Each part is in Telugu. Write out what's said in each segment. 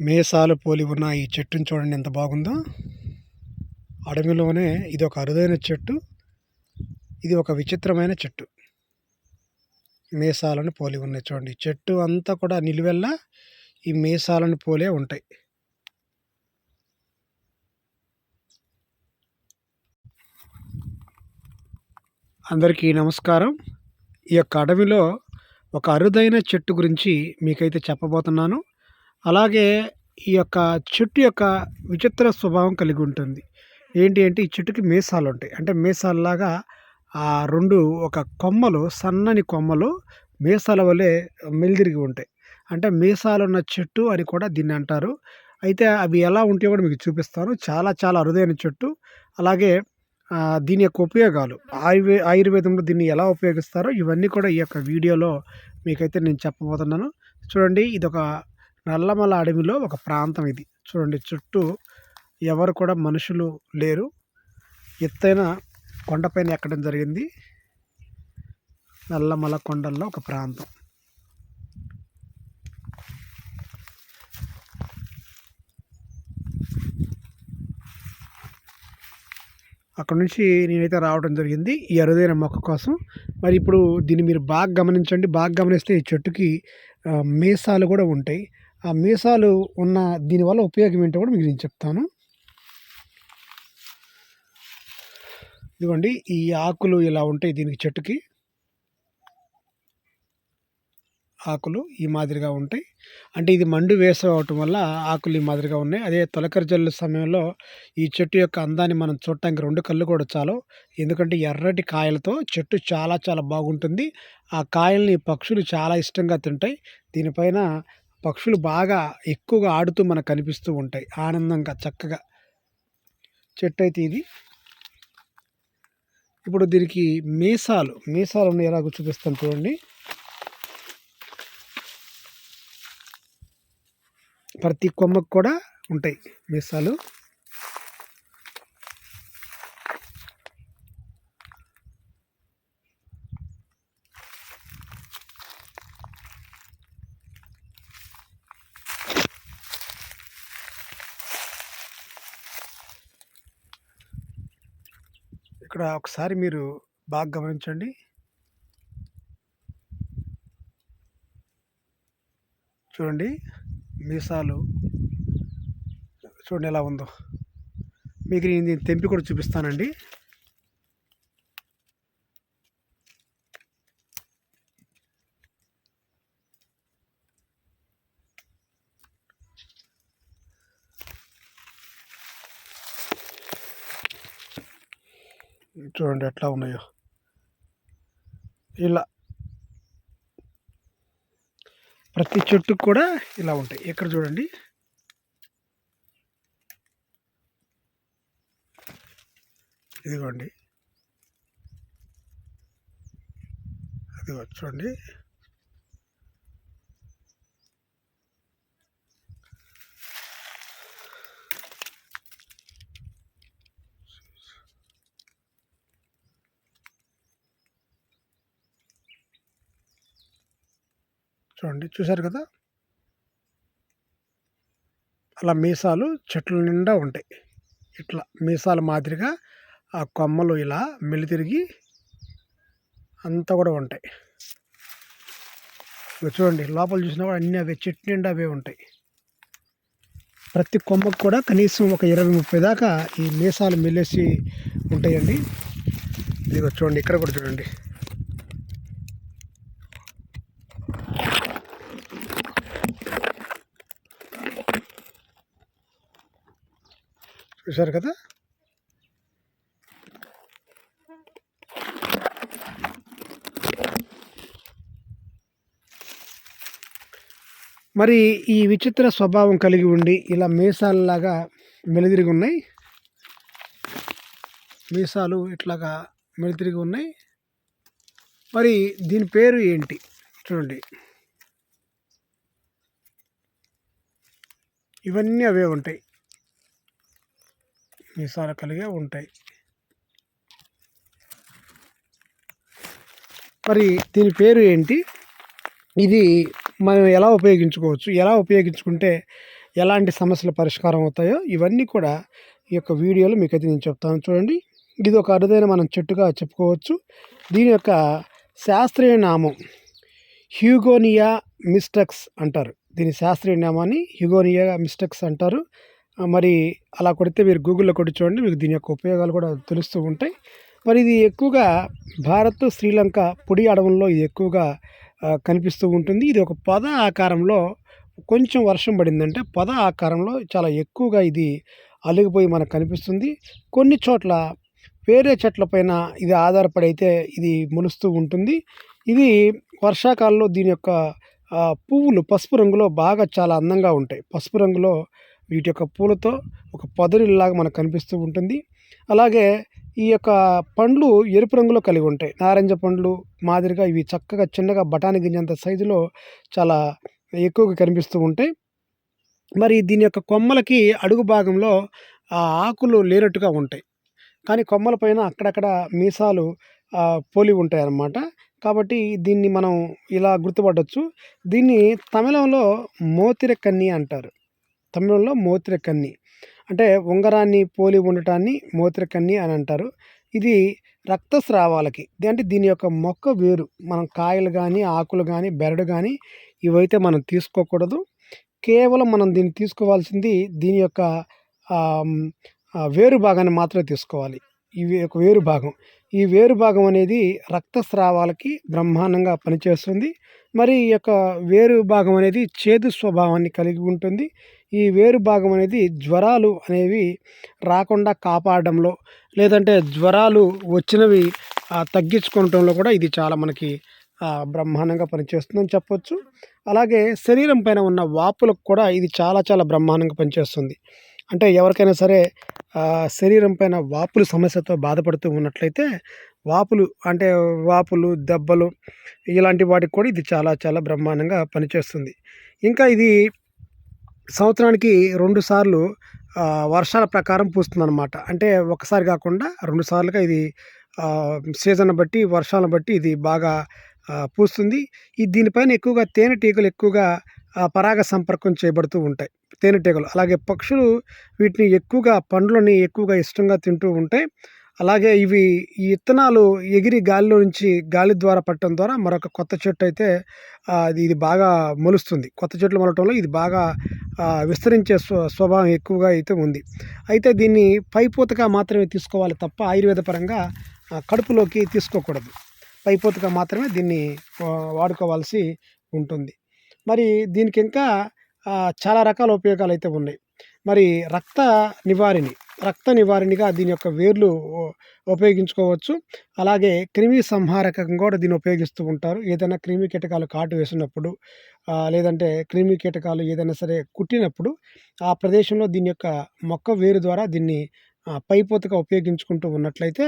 మేసాలు పోలి ఉన్న ఈ చెట్టుని చూడండి ఎంత బాగుందో. అడవిలోనే ఇది ఒక అరుదైన చెట్టు ఇది ఒక విచిత్రమైన చెట్టు. మేసాలను పోలి ఉన్నాయి చూడండి. చెట్టు అంతా కూడా నిలువెల్లా ఈ మేసాలను పోలే ఉంటాయి. అందరికీ నమస్కారం. ఈ యొక్క అడవిలో ఒక అరుదైన చెట్టు గురించి మీకైతే చెప్పబోతున్నాను. అలాగే ఈ యొక్క చెట్టు యొక్క విచిత్ర స్వభావం కలిగి ఉంటుంది. ఏంటి అంటే ఈ చెట్టుకి మీసాలు ఉంటాయి. అంటే మీసాలలాగా ఆ రెండు ఒక కొమ్మలు సన్నని కొమ్మలు మీసాల వలె మెలిదిరిగి ఉంటాయి. అంటే మీసాలు ఉన్న చెట్టు అని కూడా దీన్ని అంటారు. అయితే అవి ఎలా ఉంటాయో కూడా మీకు చూపిస్తాను. చాలా చాలా అరుదైన చెట్టు. అలాగే దీని యొక్క ఉపయోగాలు. ఆయుర్వే ఆయుర్వేదంలో దీన్ని ఎలా ఉపయోగిస్తారో ఇవన్నీ కూడా ఈ యొక్క వీడియోలో మీకైతే నేను చెప్పబోతున్నాను. చూడండి ఇది ఒక నల్లమల అడవిలో ఒక ప్రాంతం ఇది. చూడండి చుట్టూ ఎవరు కూడా మనుషులు లేరు. ఎత్తైన కొండపైన ఎక్కడం జరిగింది. నల్లమల కొండల్లో ఒక ప్రాంతం. అక్కడ నుంచి నేనైతే రావడం జరిగింది ఈ అరుదైన మొక్క కోసం. మరి ఇప్పుడు దీన్ని మీరు బాగా గమనించండి. బాగా గమనిస్తే ఈ చెట్టుకి మీసాలు కూడా ఉంటాయి. ఆ మీసాలు ఉన్న దీనివల్ల ఉపయోగం ఏంటో కూడా మీకు నేను చెప్తాను. ఇదిగోండి ఈ ఆకులు ఇలా ఉంటాయి దీనికి చెట్టుకి. ఆకులు ఈ మాదిరిగా ఉంటాయి. అంటే ఇది మండు వేసవి అవటం వల్ల ఆకులు ఈ మాదిరిగా ఉన్నాయి. అదే తొలకరి జల్లు సమయంలో ఈ చెట్టు యొక్క అందాన్ని మనం చూడటానికి రెండు కళ్ళు కూడా చాలు. ఎందుకంటే ఎర్రటి కాయలతో చెట్టు చాలా చాలా బాగుంటుంది. ఆ కాయల్ని పక్షులు చాలా ఇష్టంగా తింటాయి. దీనిపైన పక్షులు బాగా ఎక్కువగా ఆడుతూ మనకు కనిపిస్తూ ఉంటాయి. ఆనందంగా చక్కగా. చెట్టు అయితే ఇది. ఇప్పుడు దీనికి మీసాలు. మీసాలు ఉన్నాయి. ఎలాగో చూపిస్తాను చూడండి. ప్రతి కొమ్మకు కూడా ఉంటాయి మీసాలు. ఇక్కడ ఒకసారి మీరు బాగా గమనించండి. చూడండి మీసాలు చూడండి ఎలా ఉందో. మీకు నేను దీన్ని తెంపి కూడా చూపిస్తానండి. చూడండి ఎట్లా ఉన్నాయో. ఇలా. ప్రతి చెట్టుకు కూడా ఇలా ఉంటాయి. ఇక్కడ చూడండి. ఇదిగోండి. అదిగో చూడండి. చూడండి చూశారు కదా? అలా మీసాలు చెట్ల నిండా ఉంటాయి. ఇట్లా మీసాల మాదిరిగా ఆ కొమ్మలు ఇలా మెలితిరిగి అంతా కూడా ఉంటాయి. చూడండి లోపల చూసినా కూడా అన్నీ అవే చెట్టు నిండా అవే ఉంటాయి. ప్రతి కొమ్మకు కూడా కనీసం ఒక ఇరవై ముప్పై దాకా ఈ మీసాలు మెల్లేసి ఉంటాయండి. ఇదిగో చూడండి ఇక్కడ కూడా చూడండి. చూసారు కదా? మరి ఈ విచిత్ర స్వభావం కలిగి ఉండి ఇలా మీసాలలాగా మెలిదిరిగి ఉన్నాయి. మీసాలు ఇట్లాగా మెలితిరిగి ఉన్నాయి. మరి దీని పేరు ఏంటి? చూడండి. ఇవన్నీ అవే ఉంటాయి. మీసాలు కలిగే ఉంటాయి. మరి దీని పేరు ఏంటి? ఇది మనం ఎలా ఉపయోగించుకోవచ్చు? ఎలా ఉపయోగించుకుంటే ఎలాంటి సమస్యలు పరిష్కారం అవుతాయో ఇవన్నీ కూడా ఈ యొక్క వీడియోలో మీకైతే నేను చెప్తాను. చూడండి ఇది ఒక అరుదైన మనం చెట్టుగా చెప్పుకోవచ్చు. దీని యొక్క శాస్త్రీయ నామం హ్యూగోనియా మిస్టక్స్ అంటారు. దీని శాస్త్రీయ నామాన్ని హ్యూగోనియా మిస్టక్స్ అంటారు. మరి అలా కొడితే మీరు గూగుల్లో కొట్టి చూడండి మీకు దీని యొక్క ఉపయోగాలు కూడా తెలుస్తూ ఉంటాయి. మరి ఇది ఎక్కువగా భారత్ శ్రీలంక పొడి అడవుల్లో ఇది ఎక్కువగా కనిపిస్తూ ఉంటుంది. ఇది ఒక పొద ఆకారంలో కొంచెం వర్షం పడిందంటే పొద ఆకారంలో చాలా ఎక్కువగా ఇది అలిగిపోయి మనకు కనిపిస్తుంది. కొన్ని చోట్ల వేరే చెట్లపైన ఇది ఆధారపడి అయితే ఇది మొలుస్తూ ఉంటుంది. ఇది వర్షాకాలంలో దీని యొక్క పువ్వులు పసుపు రంగులో బాగా చాలా అందంగా ఉంటాయి. పసుపు రంగులో వీటి యొక్క పూలతో ఒక పొదరిల్లాగా మనకు కనిపిస్తూ ఉంటుంది. అలాగే ఈ యొక్క పండ్లు ఎరుపు రంగులో కలిగి ఉంటాయి. నారింజ పండ్లు మాదిరిగా ఇవి చక్కగా చిన్నగా బఠానీ గింజంత సైజులో చాలా ఎక్కువగా కనిపిస్తూ ఉంటాయి. మరి దీని యొక్క కొమ్మలకి అడుగు భాగంలో ఆ ఆకులు లేనట్టుగా ఉంటాయి. కానీ కొమ్మల పైన అక్కడక్కడ మీసాలు పోలి ఉంటాయి అన్నమాట కాబట్టి దీన్ని మనం ఇలా గుర్తుపట్టవచ్చు దీన్ని తమిళంలో మోతిరకన్ని అంటారు. తమిళంలో మోత్రకన్ని అంటే ఉంగరాన్ని పోలి ఉండటాన్ని మోత్రకన్ని అని అంటారు. ఇది రక్తస్రావాలకి. అంటే దీని యొక్క మొక్క వేరు. మనం కాయలు కానీ ఆకులు కానీ బెరడు కానీ ఇవైతే మనం తీసుకోకూడదు. కేవలం మనం దీన్ని తీసుకోవాల్సింది దీని యొక్క వేరు భాగాన్ని మాత్రమే తీసుకోవాలి. ఇవి ఒక వేరు భాగం. ఈ వేరు భాగం అనేది రక్తస్రావాలకి బ్రహ్మాండంగా పనిచేస్తుంది. మరి ఈ యొక్క వేరు భాగం అనేది చేదు స్వభావాన్ని కలిగి ఉంటుంది. ఈ వేరు భాగం అనేది జ్వరాలు అనేవి రాకుండా కాపాడడంలో లేదంటే జ్వరాలు వచ్చినవి తగ్గించుకోవటంలో కూడా ఇది చాలా మనకి బ్రహ్మాండంగా పనిచేస్తుందని చెప్పొచ్చు. అలాగే శరీరం పైన ఉన్న వాపులకు కూడా ఇది చాలా చాలా బ్రహ్మాండంగా పనిచేస్తుంది. అంటే ఎవరికైనా సరే శరీరం పైన వాపులు సమస్యతో బాధపడుతూ ఉన్నట్లయితే వాపులు అంటే వాపులు దెబ్బలు ఇలాంటి వాటికి కూడా ఇది చాలా చాలా బ్రహ్మాండంగా పనిచేస్తుంది. ఇంకా ఇది సంవత్సరానికి రెండు సార్లు వర్షాల ప్రకారం పూస్తుందన్నమాట. అంటే ఒకసారి కాకుండా రెండు సార్లుగా ఇది సీజన్ బట్టి వర్షాలను బట్టి ఇది బాగా పూస్తుంది. ఈ దీనిపైన ఎక్కువగా తేనెటీగలు ఎక్కువగా పరాగ సంపర్కం చేయబడుతూ ఉంటాయి. తేనెటీగలు. అలాగే పక్షులు వీటిని ఎక్కువగా పండ్లని ఎక్కువగా ఇష్టంగా తింటూ ఉంటాయి అలాగే ఇవి ఈ విత్తనాలు ఎగిరి గాలిలో నుంచి గాలి ద్వారా పట్టడం ద్వారా మరొక కొత్త చెట్టు అయితే అది ఇది బాగా మొలుస్తుంది. కొత్త చెట్లు మొలటంలో ఇది బాగా విస్తరించే స్వ స్వభావం ఎక్కువగా అయితే ఉంది. అయితే దీన్ని పైపోతగా మాత్రమే తీసుకోవాలి తప్ప ఆయుర్వేద పరంగా కడుపులోకి తీసుకోకూడదు. పైపోతగా మాత్రమే దీన్ని వాడుకోవాల్సి ఉంటుంది. మరి దీనికి ఇంకా చాలా రకాల ఉపయోగాలు అయితే ఉన్నాయి. మరి రక్త నివారిణి రక్త నివారణగా దీని యొక్క వేర్లు ఉపయోగించుకోవచ్చు. అలాగే క్రిమి సంహారకంగా కూడా దీన్ని ఉపయోగిస్తూ ఉంటారు. ఏదైనా క్రిమి కీటకాలు కాటు వేసినప్పుడు లేదంటే క్రిమి కీటకాలు ఏదైనా సరే కుట్టినప్పుడు ఆ ప్రదేశంలో దీని యొక్క మొక్క వేరు ద్వారా దీన్ని పైపోతగా ఉపయోగించుకుంటూ ఉన్నట్లయితే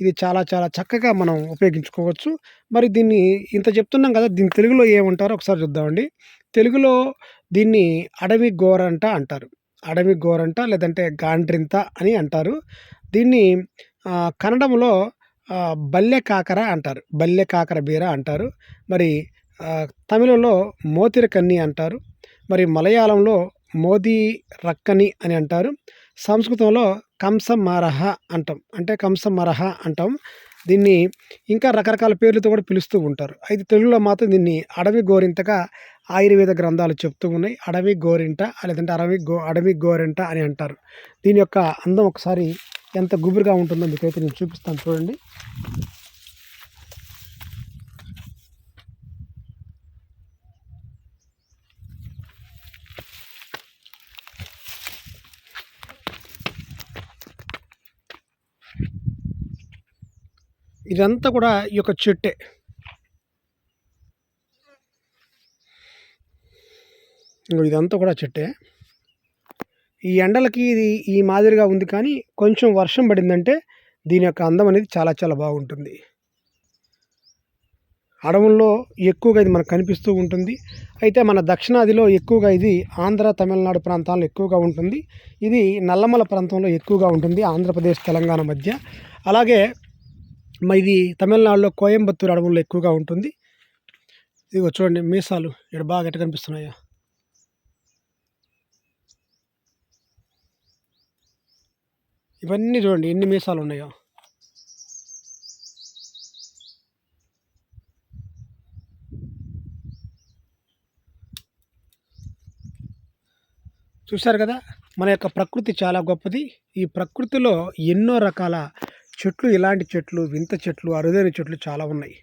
ఇది చాలా చాలా చక్కగా మనం ఉపయోగించుకోవచ్చు. మరి దీన్ని ఇంత చెప్తున్నాం కదా దీన్ని తెలుగులో ఏమంటారో ఒకసారి చూద్దామండి. తెలుగులో దీన్ని అడవి గోరంట అంటారు. అడవి గోరంట లేదంటే గాండ్రింత అని అంటారు. దీన్ని కన్నడంలో బల్లె కాకర అంటారు. బల్లె కాకర బీర అంటారు. మరి తమిళంలో మోతిరకన్ని అంటారు. మరి మలయాళంలో మోదీ రక్కని అని అంటారు. సంస్కృతంలో కంస మరహ అంటాం. అంటే కంస మరహ అంటాం. దీన్ని ఇంకా రకరకాల పేర్లతో కూడా పిలుస్తూ ఉంటారు. అయితే తెలుగులో మాత్రం దీన్ని అడవి గోరింతగా ఆయుర్వేద గ్రంథాలు చెప్తూ ఉన్నాయి. అడవి గోరింట లేదంటే అడవి గో అడవి గోరింట అని అంటారు. దీని యొక్క అందం ఒకసారి ఎంత గుబురుగా ఉంటుందో మీకైతే నేను చూపిస్తాను చూడండి. ఇదంతా కూడా ఈ యొక్క చెట్టే. ఇదంతా కూడా చెట్టే. ఈ ఎండలకి ఇది ఈ మాదిరిగా ఉంది కానీ కొంచెం వర్షం పడిందంటే దీని యొక్క అందం అనేది చాలా చాలా బాగుంటుంది. అడవుల్లో ఎక్కువగా ఇది మనకు కనిపిస్తూ ఉంటుంది. అయితే మన దక్షిణాదిలో ఎక్కువగా ఇది ఆంధ్ర తమిళనాడు ప్రాంతాల్లో ఎక్కువగా ఉంటుంది. ఇది నల్లమల ప్రాంతంలో ఎక్కువగా ఉంటుంది. ఆంధ్రప్రదేశ్ తెలంగాణ మధ్య. అలాగే ఇది తమిళనాడులో కోయంబత్తూరు అడవుల్లో ఎక్కువగా ఉంటుంది. ఇదిగో చూడండి మీసాలు ఇక్కడ బాగా ఎట్ట కనిపిస్తున్నాయా. ఇవన్నీ చూడండి ఎన్ని మీసాలు ఉన్నాయో. చూశారు కదా? మన యొక్క ప్రకృతి చాలా గొప్పది. ఈ ప్రకృతిలో ఎన్నో రకాల చెట్లు ఇలాంటి చెట్లు వింత చెట్లు అరుదైన చెట్లు చాలా ఉన్నాయి.